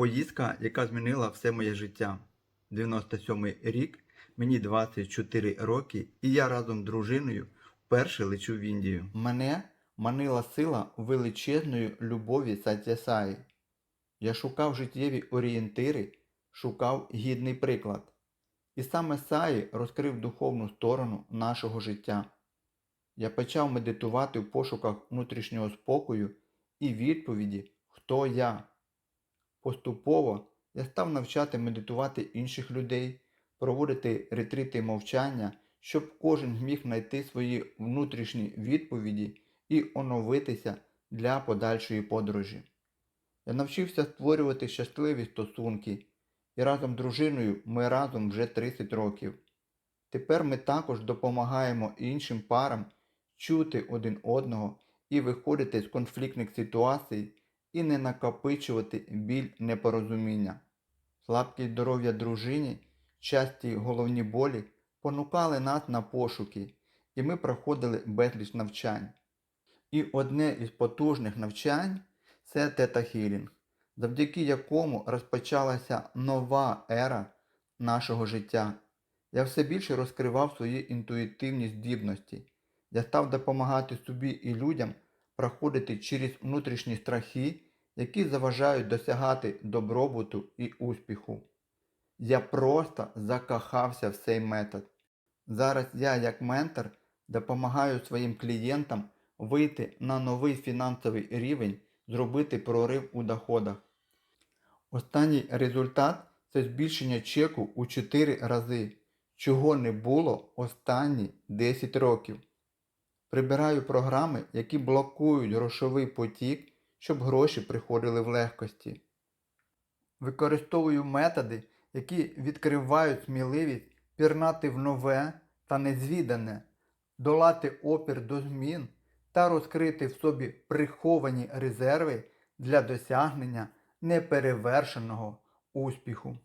Поїздка, яка змінила все моє життя. 97 рік, мені 24 роки, і я разом з дружиною вперше лечу в Індію. Мене манила сила величезної любові Сатясаї. Я шукав життєві орієнтири, шукав гідний приклад. І саме Саї розкрив духовну сторону нашого життя. Я почав медитувати в пошуках внутрішнього спокою і відповіді, хто я. Поступово я став навчати медитувати інших людей, проводити ретрити мовчання, щоб кожен зміг знайти свої внутрішні відповіді і оновитися для подальшої подорожі. Я навчився створювати щасливі стосунки, і разом з дружиною ми разом вже 30 років. Тепер ми також допомагаємо іншим парам чути один одного і виходити з конфліктних ситуацій і не накопичувати біль непорозуміння. Слабкість здоров'я дружині, часті головні болі понукали нас на пошуки, і ми проходили безліч навчань. І одне із потужних навчань це тета-хілінг, завдяки якому розпочалася нова ера нашого життя. Я все більше розкривав свої інтуїтивні здібності. Я став допомагати собі і людям проходити через внутрішні страхи, які заважають досягати добробуту і успіху. Я просто закохався в цей метод. Зараз я, як ментор, допомагаю своїм клієнтам вийти на новий фінансовий рівень, зробити прорив у доходах. Останній результат це збільшення чеку у 4 рази, чого не було останні 10 років. Прибираю програми, які блокують грошовий потік, щоб гроші приходили в легкості. Використовую методи, які відкривають сміливість пірнати в нове та незвідане, долати опір до змін та розкрити в собі приховані резерви для досягнення неперевершеного успіху.